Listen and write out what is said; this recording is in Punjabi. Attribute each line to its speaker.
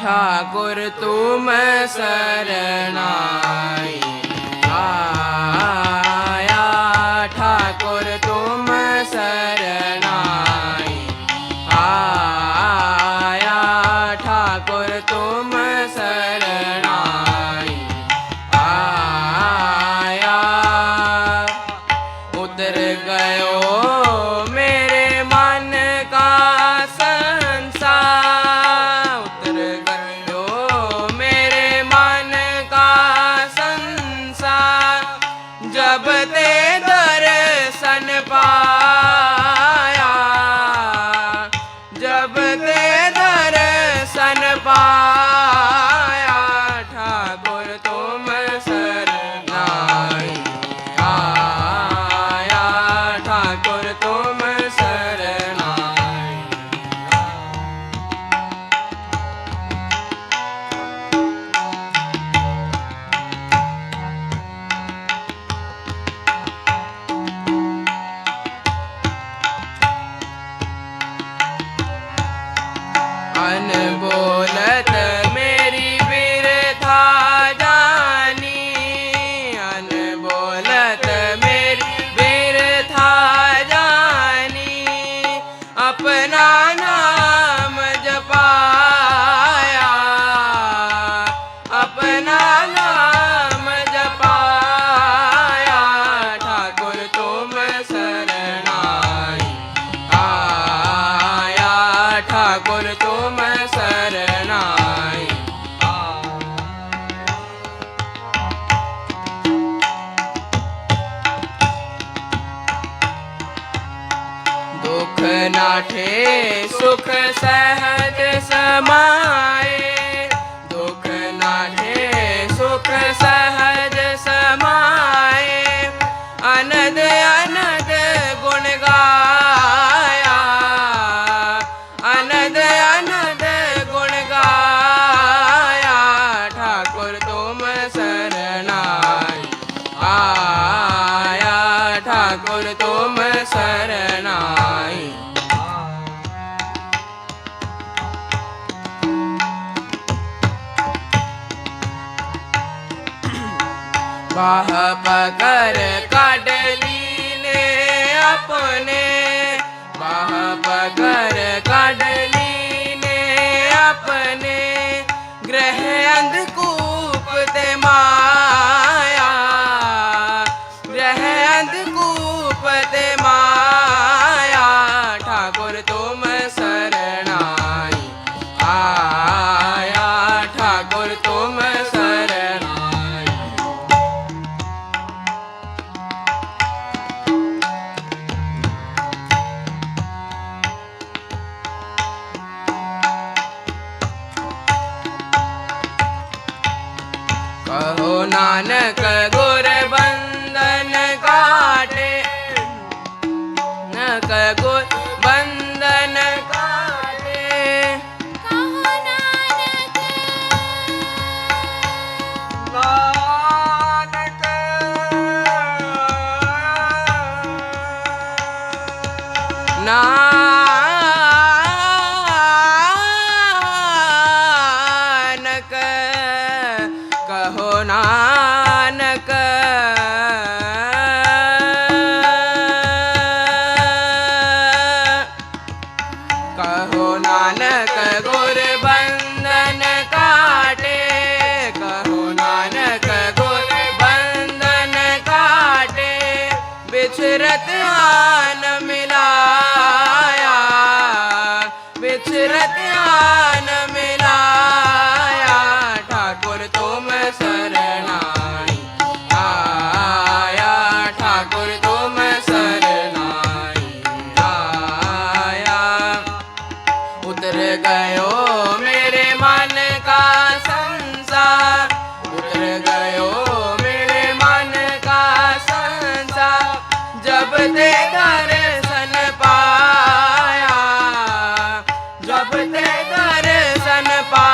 Speaker 1: ਠਾਕੁਰ ਤੂੰ ਮੈਂ ਸਰਣਾਈ ਆਇਆ ਠਾਕੁਰ ਤੂੰ ਮੈਂ ਸਰਣਾਈ जब दे ਦੁਖ ਨਾਠੇ ਸੁਖ ਸਹਜ ਸਮਾਏ। ਬਾਹ ਪਕਰ ਕੱਢ ਲੀਨੇ ਆਪਣੇ। ਬਾਹ ਪਕਰ ਕੱਢ ਲੀਨੇ ਆਪਣੇ। ਗ੍ਰਹਿ ਅੰਧ नानक गुरबन्दन काटे। नक गुर ਵਿਚਰਤ ਆਨ ਮਿਲਾਇਆ ਵਿਚਰਤ ਆਨ करते दर्शन पा